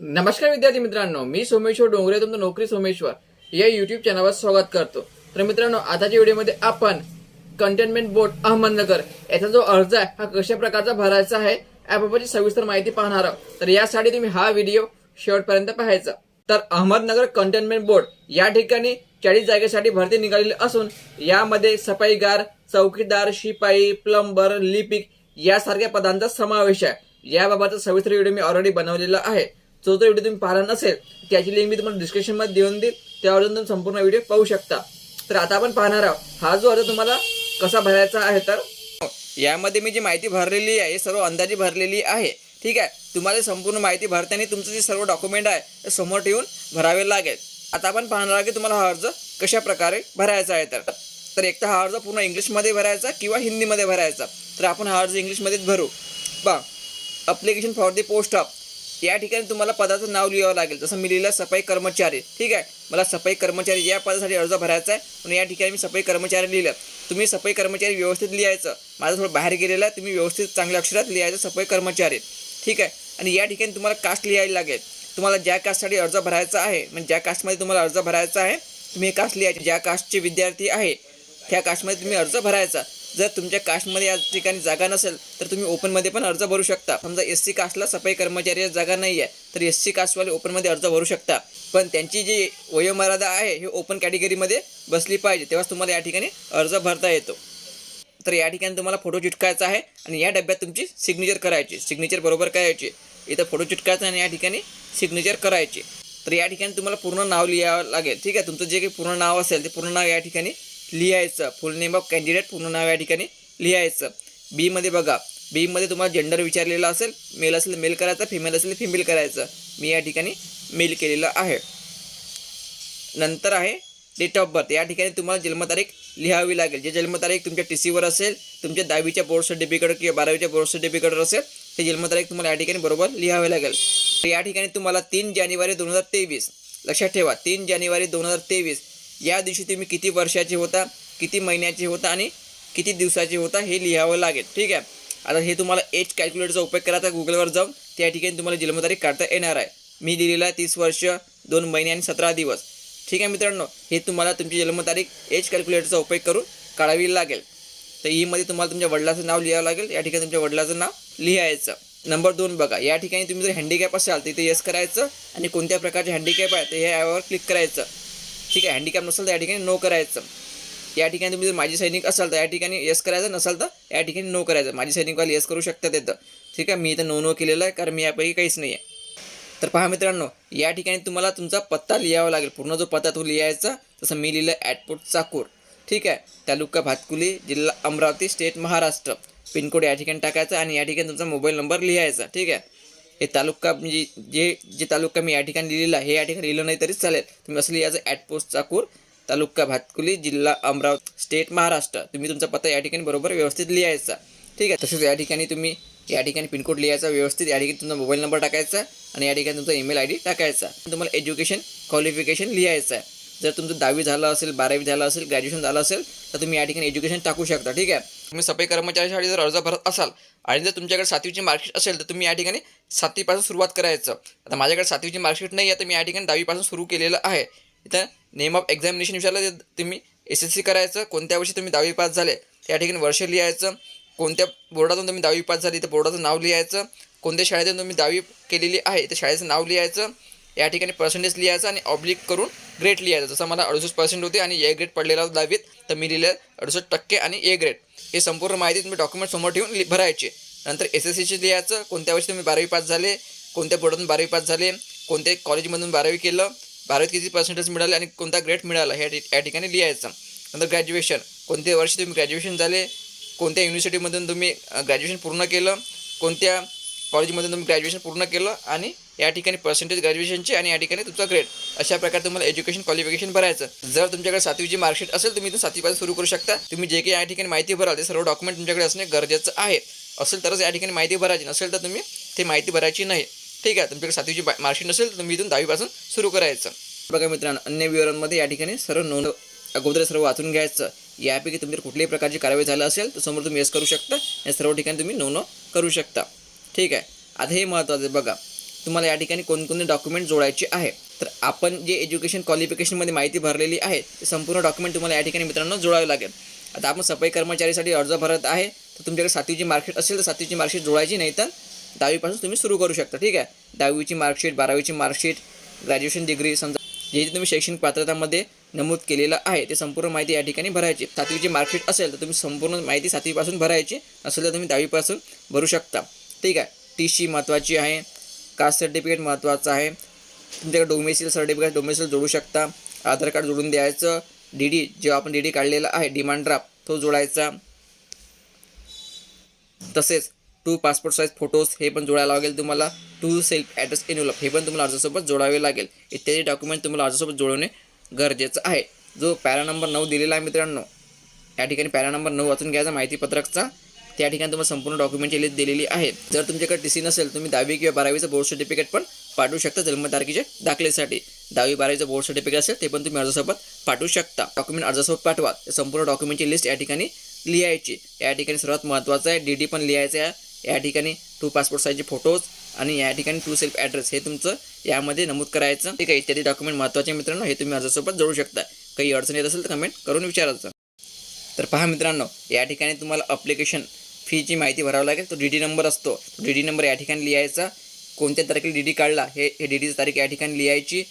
नमस्कार विद्यार्थी मित्रांनो मी सोमेश्वर डोंगरे तुमचं नोकरी सोमेश्वर. या युट्यूब चॅनलवर स्वागत करतो. तर मित्रांनो आताच्या व्हिडिओमध्ये आपण कंटेनमेंट बोर्ड अहमदनगर याचा जो अर्ज आहे हा कशा प्रकारचा भरायचा आहे याबाबतची सविस्तर माहिती पाहणार आहोत. तर यासाठी तुम्ही हा व्हिडिओ शेवटपर्यंत पाहायचा. तर अहमदनगर कंटेनमेंट बोर्ड या ठिकाणी चाळीस जागेसाठी भरती निघालेली असून यामध्ये सफाईगार चौकीदार शिपाई प्लंबर लिपिक यासारख्या पदांचा समावेश आहे. याबाबतचा सविस्तर व्हिडिओ मी ऑलरेडी बनवलेला आहे. जो जो व्हिडिओ तुम्ही पाहिला नसेल त्याची लिंक मी तुम्हाला डिस्क्रिप्शनमध्ये देऊन देईल. त्यावरून तुम्ही संपूर्ण व्हिडिओ पाहू शकता. तर आता आपण पाहणार आहोत हा जो अर्ज तुम्हाला कसा भरायचा आहे तर? यामध्ये मी जी माहिती भरलेली आहे सर्व अंदाजे भरलेली आहे. ठीक आहे? तुम्हाला संपूर्ण माहिती भरताना तुमचं जे सर्व डॉक्युमेंट आहे ते समोर ठेवून भरावे लागेल. आता आपण पाहणार आहोत की तुम्हाला हा अर्ज कशा प्रकारे भरायचा आहे तर. तर एक तर हा अर्ज पूर्ण इंग्लिशमध्ये भरायचा किंवा हिंदीमध्ये भरायचा. तर आपण हा अर्ज इंग्लिशमध्येच भरू. पहा. Application for the post of या ठिकाणी तुम्हाला पदाचं नाव लिहावं लागेल. जसं मी लिहिलं सफाई कर्मचारी. ठीक आहे? मला सफाई कर्मचारी या पदासाठी अर्ज भरायचा आहे. म्हणून या ठिकाणी मी सफाई कर्मचारी लिहिलं. तुम्ही सफाई कर्मचारी व्यवस्थित लिहायचं. माझं थोडं बाहेर गेलेलं आहे. तुम्ही व्यवस्थित चांगल्या अक्षरात लिहायचं सफाई कर्मचारी. ठीक आहे? आणि या ठिकाणी तुम्हाला कास्ट लिहायला लागेल. तुम्हाला ज्या कास्टसाठी अर्ज भरायचा आहे म्हणजे ज्या कास्टमध्ये तुम्हाला अर्ज भरायचा आहे तुम्ही कास्ट लिहायचे. ज्या कास्टचे विद्यार्थी आहे त्या कास्टमध्ये तुम्ही अर्ज भरायचा. जर तुमच्या कास्टमध्ये या ठिकाणी जागा नसेल तर तुम्ही ओपनमध्ये पण अर्ज भरू शकता. समजा एस सी कास्टला सफाई कर्मचारी जागा नाही आहे तर एस सी कास्टवाले ओपनमध्ये अर्ज भरू शकता. पण त्यांची जी वयोमर्यादा आहे हे ओपन कॅटेगरीमध्ये बसली पाहिजे तेव्हाच तुम्हाला या ठिकाणी अर्ज भरता येतो. तर या ठिकाणी तुम्हाला फोटो चिटकायचा आहे आणि या डब्यात तुमची सिग्नेचर करायची. सिग्नेचर बरोबर करायची. इथं फोटो चिटकायचा आणि या ठिकाणी सिग्नेचर करायची. तर या ठिकाणी तुम्हाला पूर्ण नाव लिहावं लागेल. ठीक आहे? तुमचं जे काही पूर्ण नाव असेल ते पूर्ण नाव या ठिकाणी लिहायचं. फुल नेम ऑफ कॅन्डिडेट पूर्ण नाव या ठिकाणी लिहायचं. बीमध्ये बघा. बीमध्ये तुम्हाला जेंडर विचारलेलं असेल मेल असेल मेल करायचं फिमेल असेल फिमेल करायचं. मी या ठिकाणी मेल केलेलं आहे. नंतर आहे डेट ऑफ बर्थ या ठिकाणी तुम्हाला जन्मतारीख लिहावी लागेल. जे जन्मतारीख तुमच्या टी सीवर असेल तुमच्या दहावीच्या बोर्ड सर्टिफिकेट किंवा बारावीच्या बोर्ड सर्टिफिकेटवर असेल ते जन्मतारीख तुम्हाला या ठिकाणी बरोबर लिहावे लागेल. तर या ठिकाणी तुम्हाला तीन जानेवारी दोन हजार तेवीस. लक्षात ठेवा तीन जानेवारी दोन हजार तेवीस. या दिवशी तुम्ही किती वर्षाचे होता किती महिन्याचे होता आणि किती दिवसाचे होता हे लिहावं लागेल. ठीक आहे? आता हे तुम्हाला एज कॅल्क्युलेटरचा उपयोग करायचा गुगलवर जाऊन त्या ठिकाणी तुम्हाला जन्मतारीख काढता येणार आहे. मी दिलेला आहे तीस वर्ष दोन महिने आणि सतरा दिवस. ठीक आहे मित्रांनो? हे तुम्हाला तुमची जन्मतारीख एज कॅल्क्युलेटरचा उपयोग करून काढावी लागेल. तर ईमध्ये तुम्हाला तुमच्या वडिलाचं नाव लिहावं लागेल. या ठिकाणी तुमच्या वडिलाचं नाव लिहायचं. नंबर दोन बघा. या ठिकाणी तुम्ही जर हँडिकॅप असाल तर इथे येस करायचं आणि कोणत्या प्रकारचे हँडिकॅप आहे तर हे यावर क्लिक करायचं. ठीक आहे हँडिकॅप नसेल तर या ठिकाणी नो करायचं. या ठिकाणी तुम्ही जर माझी सैनिक असाल तर या ठिकाणी येस करायचं नसाल तर या ठिकाणी नो करायचं. माझी सैनिकवाले येस करू शकतात येतं ठीक आहे मी इथं नो नो केलेलं आहे कारण मी यापैकी काहीच नाही आहे तर पहा मित्रांनो या ठिकाणी तुम्हाला तुमचा पत्ता लिहावा लागेल. पूर्ण जो पत्ता तो लिहायचा तसं मी लिहिलं ॲटपोर्ट चाकूर. ठीक आहे तालुका भातकुली जिल्हा अमरावती स्टेट महाराष्ट्र. पिनकोड या ठिकाणी टाकायचा आणि या ठिकाणी तुमचा मोबाईल नंबर लिहायचा. ठीक आहे हे तालुका म्हणजे जे जे तालुका मी या ठिकाणी लिहिलेला आहे हे या ठिकाणी लिहिलं नाही तरी चालेल. तुम्ही असं लिहायचं ॲटपोस्ट चाकूर तालुका भातकुली जिल्हा अमरावती स्टेट महाराष्ट्र. तुम्ही तुमचा पत्ता या ठिकाणी बरोबर व्यवस्थित लिहायचा. ठीक आहे? तसेच या ठिकाणी तुम्ही या ठिकाणी पिनकोड लिहायचा व्यवस्थित या ठिकाणी तुमचा मोबाईल नंबर टाकायचा आणि या ठिकाणी तुमचा ईमेल आय डी टाकायचा. तुम्हाला एज्युकेशन क्वालिफिकेशन लिहायचं आहे. जर तुमचं दहावी झालं असेल बारावी झालं असेल ग्रॅज्युएशन झालं असेल तर तुम्ही या ठिकाणी एज्युकेशन टाकू शकता ठीक आहे? तुम्ही सफाई कर्मचाऱ्यासाठी जर अर्ज भरत असाल आणि जर तुमच्याकडे सातवीची मार्कशीट असेल तर तुम्ही या ठिकाणी सातवीपासून सुरुवात करायचं. आता माझ्याकडे सातवीची मार्कशीट नाही आहे तर मी या ठिकाणी दहावीपासून सुरू केलेलं आहे. इथं नेम ऑफ एक्झामिनेशन विचारलं तर तुम्ही एस एस सी करायचं कोणत्या वर्षी तुम्ही दहावी पास झाले त्या ठिकाणी वर्ष लिहायचं. कोणत्या बोर्डातून तुम्ही दहावी पास झाली तर बोर्डाचं नाव लिहायचं. कोणत्या शाळेतून तुम्ही दहावी केलेली आहे त्या शाळेचं नाव लिहायचं. या ठिकाणी पर्सेंटेज लिहायचं आणि ऑब्लिक करून ग्रेड लिहायचं. जसं मला अडुसष्ट पर्सेंट होते आणि ए ग्रेड पडलेला होता दहावीत तर मी लिहिलं अडुसष्ट टक्के आणि ए ग्रेड हे संपूर्ण माहिती तुम्ही डॉक्युमेंट समोर ठेवून लि भरायचे. नंतर एस एस सीचे लिहायचं कोणत्या वर्षी तुम्ही बारावी पास झाले कोणत्या बोर्डातून बारावी पास झाले कोणत्या कॉलेजमधून बारावी केलं बारावीत किती पर्सेंटेज मिळाले आणि कोणता ग्रेड मिळाला ह्या ठि- या ठिकाणी लिहायचं. नंतर ग्रॅज्युएशन कोणत्या वर्षी तुम्ही ग्रॅज्युएशन झाले कोणत्या युनिव्हर्सिटीमधून तुम्ही ग्रॅज्युएशन पूर्ण केलं कोणत्या कॉलेजमधून तुम्ही ग्रॅज्युएशन पूर्ण केलं आणि या ठिकाणी पर्सेंटेज ग्रॅज्युएशनचे आणि या ठिकाणी तुमचा ग्रेड अशा प्रकारे तुम्हाला एज्युकेशन क्वालिफिकेशन भरायचं जर तुमच्याकडे सातवीची मार्कशीट असेल तुम्ही इथून सातवीपासून सुरू करू शकता. तुम्ही जे काही या ठिकाणी माहिती भराल ते सर्व डॉक्युमेंट तुमच्याकडे असणे गरजेचं आहे. असेल तरच या ठिकाणी माहिती भरायची नसेल तर तुम्ही ते माहिती भरायची नाही. ठीक आहे? तुमच्याकडे सातवीची मार्कशीट नसेल तर तुम्ही इथून दहावीपासून सुरू करायचं. बघा मित्रांनो अन्य विवरणमध्ये या ठिकाणी सर्व नोंद अगोदर सर्व वाचून घ्यायचं. यापैकी तुमच्या कुठल्याही प्रकारची कारवाई झालं असेल तर समोर तुम्ही येस करू शकता. या सर्व ठिकाणी तुम्ही नोंद करू शकता. ठीक आहे? आता हे महत्त्वाचं आहे बघा. तुम्हाला या ठिकाणी कोणकोणते डॉक्युमेंट जोडायचे आहे? तर आपण जे एज्युकेशन क्वालिफिकेशनमध्ये माहिती भरलेली आहे ते संपूर्ण डॉक्युमेंट तुम्हाला या ठिकाणी मित्रांनो जोडावे लागेल. आता आपण सफाई कर्मचारीसाठी अर्ज भरत आहे तर तुमच्याकडे सातवीची मार्कशीट असेल तर सातवीची मार्कशीट जोडायची नाही तर दहावीपासून तुम्ही सुरू करू शकता ठीक आहे? दहावीची मार्कशीट बारावीची मार्कशीट ग्रॅज्युएशन डिग्री समजा जे जे तुम्ही शैक्षणिक पात्रतामध्ये नमूद केलेलं आहे ते संपूर्ण माहिती या ठिकाणी भरायची. सातवीची मार्कशीट असेल तर तुम्ही संपूर्ण माहिती सातवीपासून भरायची असेल तर तुम्ही दहावीपासून भरू शकता. ठीक आहे? टी सी महत्त्वाची आहे कास्ट सर्टिफिकेट महत्त्वाचं आहे. तुमच्याकडे डोमेसिल सर्टिफिकेट डोमेसिल जोडू शकता. आधार कार्ड जोडून द्यायचं. डी डी जेव्हा आपण डी डी काढलेला आहे डिमांड ड्राफ्ट तो जोडायचा. तसेच टू पासपोर्ट साईज फोटोज हे पण जोडायला लागेल तुम्हाला. टू सेल्फ ॲड्रेस एन्युलप हे पण तुम्हाला अर्जासोबत जोडावे लागेल. इत्यादी डॉक्युमेंट तुम्हाला अर्जासोबत जोडवणे गरजेचं आहे. जो पॅरा नंबर नऊ दिलेला आहे मित्रांनो या ठिकाणी पॅरा नंबर नऊ वाचून घ्यायचा माहितीपत्रकचा. त्या ठिकाणी तुम्हाला संपूर्ण डॉक्युमेंटची लिस्ट दिलेली आहे जर तुमच्याकडे टी सी नसेल तुम्ही दहावी किंवा बारावीचं बोर्ड सर्टिफिकेट पण पाठवू शकता जन्मतारखेच्या दाखलेसाठी. दहावी बारावीचं बोर्ड सर्टिफिकेट असेल ते पण तुम्ही अर्जासोबत पाठवू शकता. डॉक्युमेंट अर्जासोबत पाठवा. संपूर्ण डॉक्युमेंटची लिस्ट या ठिकाणी लिहायची. या ठिकाणी सर्वात महत्त्वाचं आहे डी डी पण लिहायचं आहे. या ठिकाणी टू पासपोर्ट साईजचे फोटोज आणि या ठिकाणी टू सेल्फ ॲड्रेस हे तुमचं यामध्ये नमूद करायचं. ठीक आहे इत्यादी डॉक्युमेंट महत्त्वाचे मित्रांनो हे तुम्ही अर्जासोबत जोडू शकता. काही अडचण येत असेल तर कमेंट करून विचारायचं. तर पहा मित्रांनो या ठिकाणी तुम्हाला अप्लिकेशन फीची माहिती भरावं लागेल तो डी डी नंबर असतो डी डी नंबर या ठिकाणी लिहायचा कोणत्या तारखेला डी डी काढला हे हे डी डीची तारीख या ठिकाणी लिहायची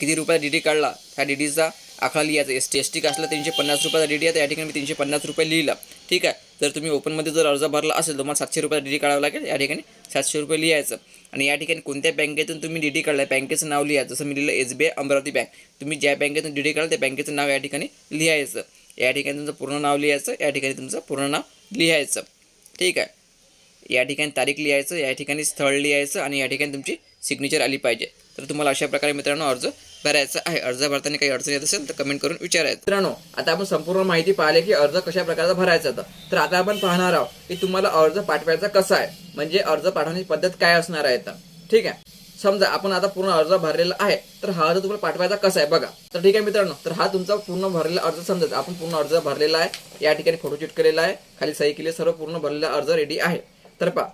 किती रुपयाचा डी डी काढला ह्या डी डीचा आकडा लिहायचा एस टी एस टी असला तीनशे पन्नास रुपयाचा डी डी आहे तर या ठिकाणी मी तीनशे पन्नास रुपये लिहिला ठीक आहे जर तुम्ही ओपनमध्ये जर अर्ज भरला असेल तुम्हाला सातशे रुपयाचा डी डी काढावं लागेल या ठिकाणी सातशे रुपये लिहायचं आणि या ठिकाणी कोणत्या बँकेतून तुम्ही डी डी काढला बँकेचं नाव लिहायचं जसं मी लिहिलं S B I Amravati bank तुम्ही ज्या बँकेतून डी डी काढला त्या बँकेचं नाव या ठिकाणी लिहायचं या ठिकाणी तुमचं पूर्ण नाव लिहायचं या ठिकाणी तुमचं पूर्ण नाव लिहायचं ठीक आहे. या ठिकाणी तारीख लिहायचं या ठिकाणी स्थळ लिहायचं आणि या ठिकाणी तुमची सिग्नेचर आली पाहिजे. तर तुम्हाला अशा प्रकारे मित्रांनो अर्ज भरायचा आहे. अर्ज भरताना काही अडचण येत असेल तर कमेंट करून विचारायचं. मित्रांनो आता आपण संपूर्ण माहिती पाहिली की अर्ज कशा प्रकारचा भरायचा होता. तर आता आपण पाहणार आहोत की तुम्हाला अर्ज पाठवायचा कसा आहे. म्हणजे अर्ज पाठवण्याची पद्धत काय असणार आहे तर ठीक आहे. समजा आपण आता पूर्ण अर्ज भरलेला आहे तर हा अर्ज तुम्हाला पाठवायचा कसा आहे? बघा. तर ठीक आहे मित्रांनो तर हा तुमचा पूर्ण भरलेला अर्ज समजा आपण पूर्ण अर्ज भरलेला आहे या ठिकाणी फोटो चिटकलेला आहे खाली सही केली सर्व पूर्ण भरलेला अर्ज रेडी आहे. तर पहा.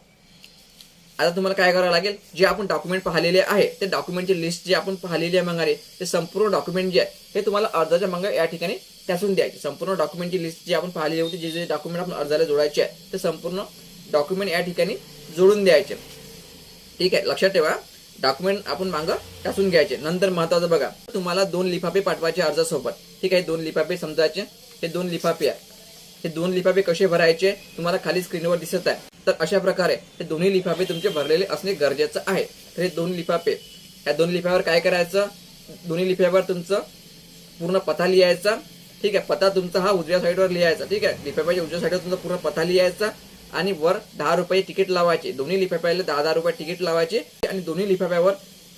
आता तुम्हाला काय करावं लागेल? जे आपण डॉक्युमेंट पाहिलेले आहे ते डॉक्युमेंटची लिस्ट जी आपण पाहिलेली आहे मंगारे ते संपूर्ण डॉक्युमेंट जे आहे हे तुम्हाला अर्जाच्या मागे या ठिकाणी त्यासून द्यायचे. संपूर्ण डॉक्युमेंटची लिस्ट जी आपण पाहिलेली होती जे जे डॉक्युमेंट आपण अर्जाला जोडायचे आहे ते संपूर्ण डॉक्युमेंट या ठिकाणी जोडून द्यायचे. ठीक आहे? लक्षात ठेवा. डॉक्युमेंट आपण मागं टासून घ्यायचे. नंतर महत्वाचं बघा. तुम्हाला दोन लिफाफे पाठवायचे अर्जासोबत. ठीक आहे? दोन लिफाफे समजायचे. हे दोन लिफाफे आहे हे दोन लिफाफे कसे भरायचे तुम्हाला खाली स्क्रीनवर दिसत आहे तर अशा प्रकारे हे दोन्ही लिफाफे तुमचे भरलेले असणे गरजेचं आहे. तर हे दोन लिफाफे. या दोन लिफाफ्यावर काय करायचं? दोन्ही लिफ्यावर तुमचं पूर्ण पथा लिहायचा. ठीक आहे? पथा तुमचा हा उजव्या साईडवर लिहायचा. ठीक आहे? लिफाफ्याच्या उजव्या साईडवर तुमचा पूर्ण पथा लिहायचा. आणि वर दहा रुपये तिकीट लावायचे. दोन्ही लिफाफ्याला दहा दहा रुपये तिकीट लावायचे. आणि दोन्ही लिफाफ्यावर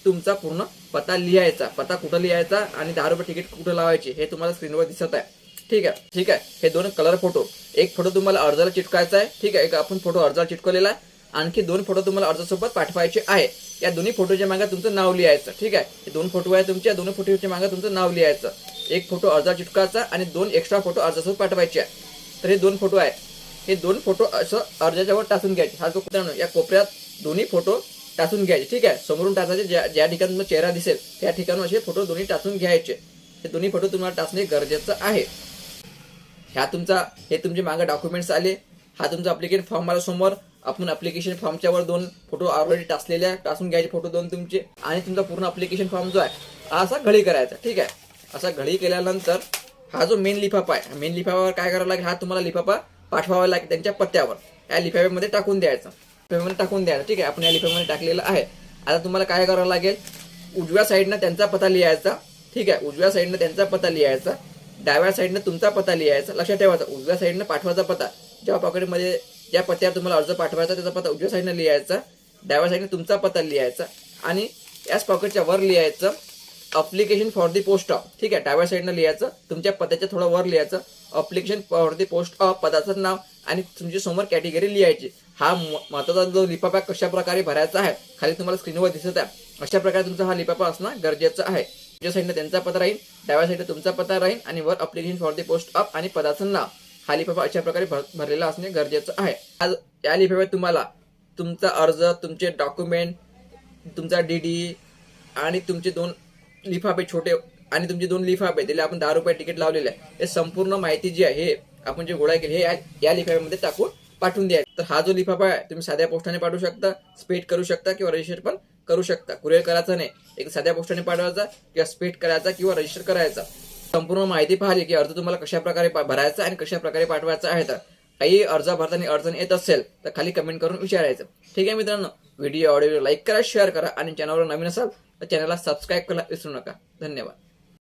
तुमचा पूर्ण पत्ता लिहायचा. पत्ता कुठं लिहायचा आणि दहा रुपये तिकीट कुठं लावायचे हे तुम्हाला स्क्रीनवर दिसत आहे. ठीक आहे? ठीक आहे? हे दोन कलर फोटो एक फोटो तुम्हाला अर्जाला चिटकायचा आहे. ठीक आहे? एक आपण फोटो अर्जाला चिटकवलेला आहे. आणखी दोन फोटो तुम्हाला अर्जासोबत पाठवायचे आहे. या दोन्ही फोटोच्या मागे तुमचं नाव लिहायचं. ठीक आहे? हे दोन फोटो आहे तुमच्या दोन्ही फोटोच्या मागे तुमचं नाव लिहायचं. एक फोटो अर्जा चिटकायचा आणि दोन एक्स्ट्रा फोटो अर्जासोबत पाठवायचे आहे. तर हे दोन फोटो आहे हे दोन फोटो असं अर्जाच्यावर टाचून घ्यायचे. हा जो मित्रांनो या कोपऱ्यात दोन्ही फोटो टाचून घ्यायचे. ठीक आहे? समोरून टाचायचे ज्या ज्या ठिकाणी चेहरा दिसेल त्या ठिकाणी असे फोटो दोन्ही टाचून घ्यायचे. हे दोन्ही फोटो तुम्हाला टाचणे गरजेचं आहे. ह्या तुमचा हे तुमचे मागे डॉक्युमेंट्स आले. हा तुमचा अप्लिकेशन फॉर्म आला समोर. आपण अप्लिकेशन फॉर्मच्या वर दोन फोटो ऑलरेडी टाचलेले आहे टाचून घ्यायचे फोटो दोन तुमचे. आणि तुमचा पूर्ण अप्लिकेशन फॉर्म जो आहे हा असा घडी करायचा. ठीक आहे? असा घडी केल्यानंतर हा जो मेन लिफाफा आहे मेन लिफाफावर काय करावं लागेल? हा तुम्हाला लिफाफा पाठवावं लागेल त्यांच्या पत्त्यावर. या लिफाफ्यामध्ये टाकून द्यायचं. लिफाफ्यामध्ये टाकून द्यायचं. ठीक आहे आपण या लिफाफ्यामध्ये टाकलेलं आहे. आता तुम्हाला काय करावं लागेल? उजव्या साईडनं त्यांचा पत्ता लिहायचा. ठीक आहे उजव्या साईडनं त्यांचा पत्ता लिहायचा. डाव्या साईडनं तुमचा पत्ता लिहायचा. लक्षात ठेवायचा उजव्या साईडनं पाठवायचा पत्ता. ज्या पॉकेटमध्ये ज्या पत्त्यावर तुम्हाला अर्ज पाठवायचा त्याचा पत्ता उजव्या साईडनं लिहायचा. डाव्या साईडनं तुमचा पत्ता लिहायचा. आणि याच पॉकेटच्या वर लिहायचं. Application for the post of ठीक आहे डाव्या साईडनं लिहायचं तुमच्या पदाच्या थोडं वर लिहायचं. Application for the post of पदाचं नाव आणि तुमची समोर कॅटेगरी लिहायची. हा म- महत्त्वाचा जो लिफाफा कशा प्रकारे भरायचा आहे खाली तुम्हाला स्क्रीनवर दिसत आहे. अशा प्रकारे तुमचा हा लिफाफा असणं गरजेचं आहे. तुमच्या साईडनं त्यांचा पत्ता राहील डाव्या साईडनं तुमचा पत्ता राहील आणि वर application for the post of आणि पदाचं नाव. हा लिफाफा अशा प्रकारे भर भरलेला असणे गरजेचं आहे. आज या लिफाफ्यात तुम्हाला तुमचा अर्ज तुमचे डॉक्युमेंट तुमचा डी डी आणि तुमचे दोन लिफाफे छोटे आणि तुमचे दोन लिफाफे त्याला आपण दहा रुपये तिकीट लावलेलं आहे. हे संपूर्ण माहिती जी आहे हे आपण जे गोळा केली हे या- या लिफाफ्यामध्ये टाकून पाठवून द्या. तर हा जो लिफाफा आहे तुम्ही साध्या पोस्टाने पाठवू शकता स्पीड करू शकता किंवा रजिस्टर पण करू शकता. कुरिअर करायचा नाही. एक साध्या पोस्टाने पाठवायचा किंवा स्पीड करायचा किंवा रजिस्टर करायचा. संपूर्ण माहिती पाहिली की अर्ज तुम्हाला कशा प्रकारे पा- भरायचा आणि कशा प्रकारे पाठवायचा आहे तर. काही अर्ज भरताना अडचण येत असेल तर खाली कमेंट करून विचारायचं. ठीक आहे मित्रांनो व्हिडिओ ऑडिओ लाईक करा शेअर करा आणि चॅनलवर नवीन असाल तर चॅनलला सबस्क्राईब करायला विसरू नका. धन्यवाद.